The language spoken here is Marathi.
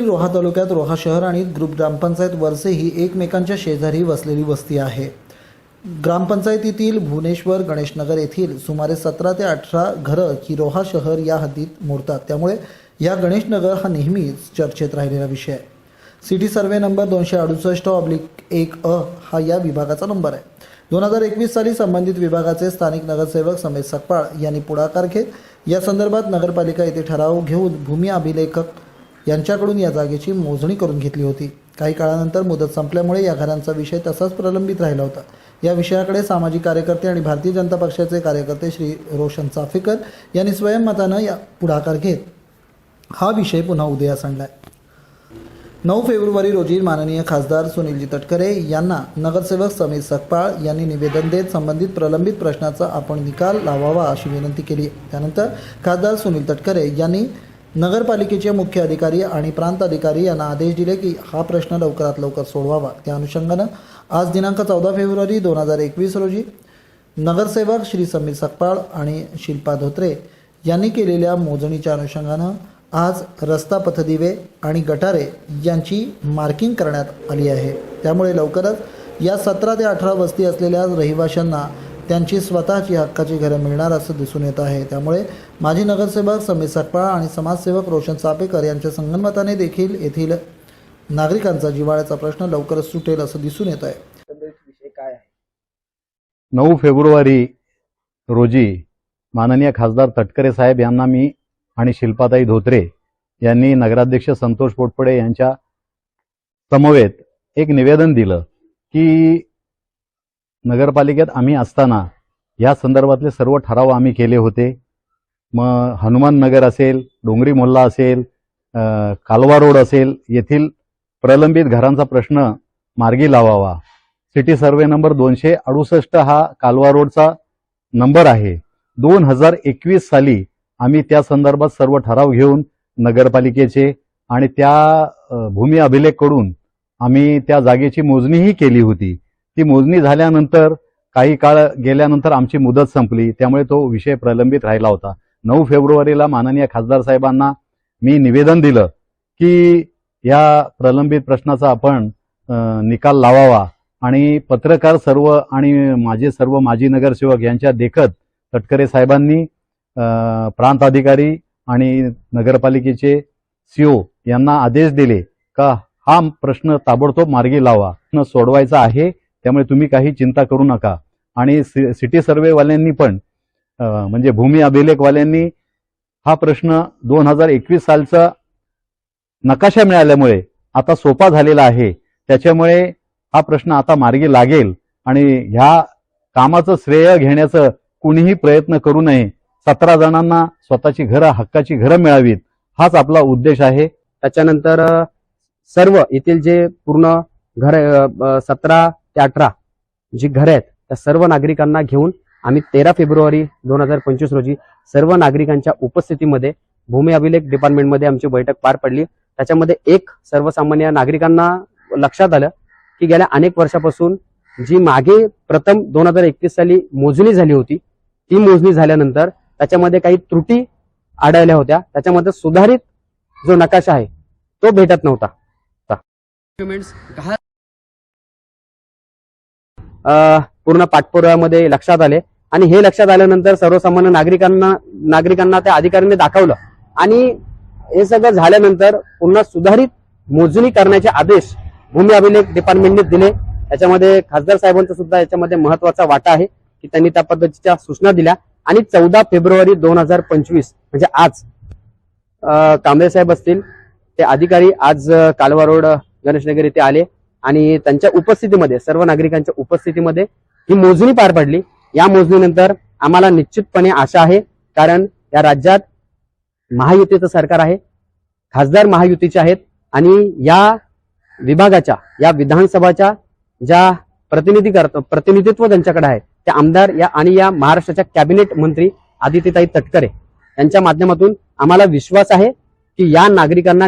जिल्ह्यातील रोहा तालुक्यात रोहा शहर आणि ग्रुप ग्रामपंचायत वरसे ही एकमेकांच्या शेजारी वसलेली वस्ती आहे. ग्रामपंचायतीतील भुवनेश्वर गणेशनगर येथील सुमारे सतरा ते अठरा घरं ही रोहा शहर या हद्दीत मोडतात. त्यामुळे या गणेशनगर हा नेहमीच चर्चेत राहिलेला विषय आहे. सिटी सर्वे नंबर दोनशे अडुसष्ट ऑब्लिक एक अ हा या विभागाचा नंबर आहे. दोन हजार एकवीस साली संबंधित विभागाचे स्थानिक नगरसेवक समेश सकपाळ यांनी पुढाकार घेत या संदर्भात नगरपालिका येथे ठराव घेऊन भूमी अभिलेखक यांच्याकडून या जागेची मोजणी करून घेतली होती. काही काळानंतर मुदत संपल्यामुळे या घरांचा विषय तसाच प्रलंबित राहिला होता. या विषयाकडे सामाजिक कार्यकर्ते आणि भारतीय जनता पक्षाचे कार्यकर्ते श्री रोशन चाफेकर यांनी स्वयंमतानं या पुढाकार घेत हा विषय पुन्हा उदयास आणलाय. नऊ फेब्रुवारी रोजी माननीय खासदार सुनीलजी तटकरे यांना नगरसेवक समीर सकपाळ यांनी निवेदन देत संबंधित प्रलंबित प्रश्नाचा आपण निकाल लावावा अशी विनंती केली. त्यानंतर खासदार सुनील तटकरे यांनी नगरपालिकेचे मुख्य अधिकारी आणि प्रांत अधिकारी यांना आदेश दिले की हा प्रश्न लवकरात लवकर सोडवावा. त्या अनुषंगानं आज दिनांक चौदा फेब्रुवारी दोन हजार एकवीस रोजी नगरसेवक श्री समीर सकपाळ आणि शिल्पा धोत्रे यांनी केलेल्या मोजणीच्या अनुषंगानं आज रस्ता पथदिवे आणि गटारे यांची मार्किंग करण्यात आली आहे. त्यामुळे लवकरच या सतरा ते अठरा वस्ती असलेल्या रहिवाशांना त्यांची स्वतःची हक्काची घरं मिळणार असं दिसून येत आहे. त्यामुळे माजी नगरसेवक समीर सकपाळ आणि समाजसेवक रोशन चापेकर यांच्या संगनमताने देखील येथील नागरिकांचा जिव्हाळ्याचा प्रश्न लवकरच सुटेल असं दिसून येत आहे. एकंदरीत विषय काय आहे? नऊ फेब्रुवारी रोजी माननीय खासदार तटकरे साहेब यांना मी आणि शिल्पाताई धोत्रे यांनी नगराध्यक्ष संतोष पोटपडे यांच्या समवेत एक निवेदन दिलं की नगरपालिकेत आम्ही असताना या संदर्भातले सर्व ठराव आम्ही केले होते. मग हनुमान नगर असेल डोंगरी मोहल्ला असेल कालवा रोड असेल येथील प्रलंबित घरांचा प्रश्न मार्गी लावावा. सिटी सर्वे नंबर दोनशे अडुसष्ट हा कालवा रोडचा नंबर आहे. दोन हजार एकवीस साली आम्ही त्या संदर्भात सर्व ठराव घेऊन नगरपालिकेचे आणि त्या भूमी अभिलेखकडून आम्ही त्या जागेची मोजणीही केली होती. ती मोजणी झाल्यानंतर काही काळ गेल्यानंतर आमची मुदत संपली. त्यामुळे तो विषय प्रलंबित राहिला होता. नऊ फेब्रुवारीला माननीय खासदार साहेबांना मी निवेदन दिलं की या प्रलंबित प्रश्नाचा आपण निकाल लावावा आणि पत्रकार सर्व आणि माझे सर्व माजी नगरसेवक यांच्या देखत तटकरे साहेबांनी प्रांत अधिकारी आणि नगरपालिकेचे सीओ यांना आदेश दिले का हा प्रश्न ताबडतोब मार्गी लावा. न सोडवायचा आहे. त्यामुळे तुम्ही काही चिंता करू नका. आणि सि- सिटी सर्वेवाल्यांनी पण म्हणजे भूमी अभिलेखवाल्यांनी हा प्रश्न दोन हजार एकवीस सालचा नकाशा मिळाल्यामुळे आता सोपा झालेला आहे. त्याच्यामुळे हा प्रश्न आता मार्गी लागेल आणि ह्या कामाचं श्रेय घेण्याचं कुणीही प्रयत्न करू नये. सतरा जणांना स्वतःची घरं हक्काची घरं मिळावीत. हाच आपला उद्देश आहे. त्याच्यानंतर सर्व येथील जे पूर्ण घर सतरा ते अठरा जी घरं आहेत त्या सर्व नागरिकांना घेऊन आम्ही तेरा फेब्रुवारी दोन हजार पंचवीस रोजी सर्व नागरिकांच्या उपस्थितीमध्ये भूमी अभिलेख डिपार्टमेंटमध्ये आमची बैठक पार पडली. त्याच्यामध्ये एक सर्वसामान्य नागरिकांना लक्षात आलं की गेल्या अनेक वर्षापासून जी मागे प्रथम दोन हजार एकवीस साली मोजणी झाली होती ती मोजणी झाल्यानंतर त्याच्यामध्ये काही त्रुटी आढळल्या होत्या. त्याच्यामध्ये सुधारित जो नकाशा आहे तो भेटत नव्हता. डॉक्युमेंट्स पूर्ण पाठपुराव्यामध्ये लक्षात आले. आणि हे लक्षात आल्यानंतर सर्वसामान्य नागरिकांना नागरिकांना त्या अधिकाऱ्यांनी दाखवलं. आणि हे सगळं झाल्यानंतर पुन्हा सुधारित मोजणी करण्याचे आदेश भूमी अभिलेख डिपार्टमेंटने दिले. त्याच्यामध्ये खासदार साहेबांचा सुद्धा याच्यामध्ये महत्त्वाचा वाटा आहे की त्यांनी त्या पद्धतीच्या सूचना दिल्या. आणि चौदा फेब्रुवारी दोन हजार पंचवीस म्हणजे आज कांबळे साहेब असतील ते अधिकारी आज कालवा रोड गणेशनगर येथे आले. आणि त्यांच्या उपस्थितीमध्ये सर्व नागरिकांच्या उपस्थितीमध्ये ही मोजणी पार पडली. या मोजणीनंतर आम्हाला निश्चितपणे आशा आहे कारण या राज्यात महायुतीचं सरकार आहे खासदार महायुतीचे आहेत आणि या विभागाच्या या विधानसभाच्या ज्या प्रतिनिधी करत प्रतिनिधित्व त्यांच्याकडे आहे त्या आमदार या आणि या महाराष्ट्राच्या कॅबिनेट मंत्री आदित्यताई तटकरे यांच्या माध्यमातून आम्हाला विश्वास आहे की या नागरिकांना